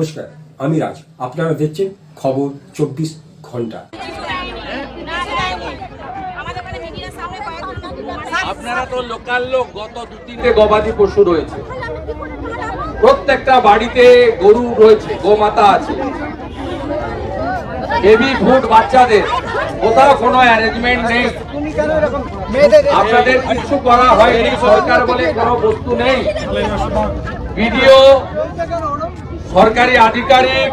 নমস্কার, আমি রাজ। আপনারা দেখছেন খবর চব্বিশ ঘণ্টা। আপনারা তো লোকাল লোক, গত দু তিনটে গবাদি পশু রয়েছে। প্রত্যেকটা বাড়িতে গরু রয়েছে, গোমাতা আছে। বেবি ফুড বাচ্চাদের, কোথাও কোনো অ্যারেঞ্জমেন্ট নেই। আপনাদের কিছু করা হয়নি, সরকার বলে কোনো বস্তু নেই। ভিডিও সরকারি আধিকারিক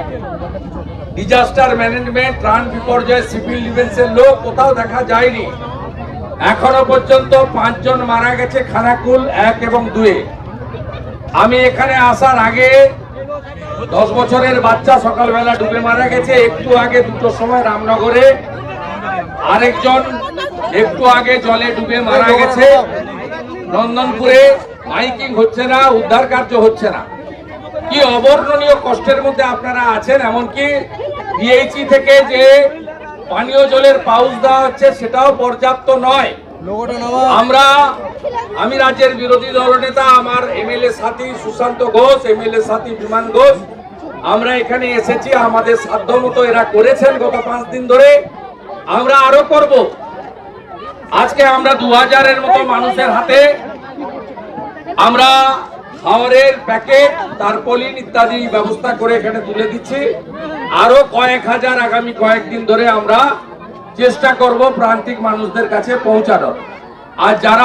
ডিজাস্টার ম্যানেজমেন্ট ত্রাণ বিপর্যয় সিভিল ডিফেন্সের লোক কোথাও দেখা যায়নি। এখনও পর্যন্ত পাঁচজন মারা গেছে খানাকুল এক এবং দুয়ে। আমি এখানে আসার আগে দশ বছরের বাচ্চা সকালবেলা ডুবে মারা গেছে, একটু আগে দুটোর সময় রামনগরে। আরেকজন একটু আগে জলে ডুবে মারা গেছে। নন্দনপুরে মাইকিং হচ্ছে না, উদ্ধার কার্য হচ্ছে না। কি অবর্ণনীয় কষ্টের মধ্যে আপনারা আছেন? এমনকি বিএইচি থেকে যে পানীয় জলের পাউচ দেওয়া হচ্ছে সেটাও পর্যাপ্ত নয়। আমরা আমি রাজ্যের বিরোধী দলনেতা আমার এমএলএ সাথী সুশান্ত ঘোষ এমএলএ সাথী বিমান ঘোষ আমরা এখানে এসেছি আমাদের সাধ্য মতো এরা করেছেন গত পাঁচ দিন ধরে। আমরা আরও করব। আজকে আমরা দু হাজারের মতো মানুষের হাতে আমরা খাবারের প্যাকেট তারপলিন ইত্যাদি ব্যবস্থা করে এখানে তুলে দিচ্ছি। আরও কয়েক হাজার আগামী কয়েকদিন ধরে আমরা চেষ্টা করব প্রান্তিক মানুষদের কাছে পৌঁছানোর। আর যারা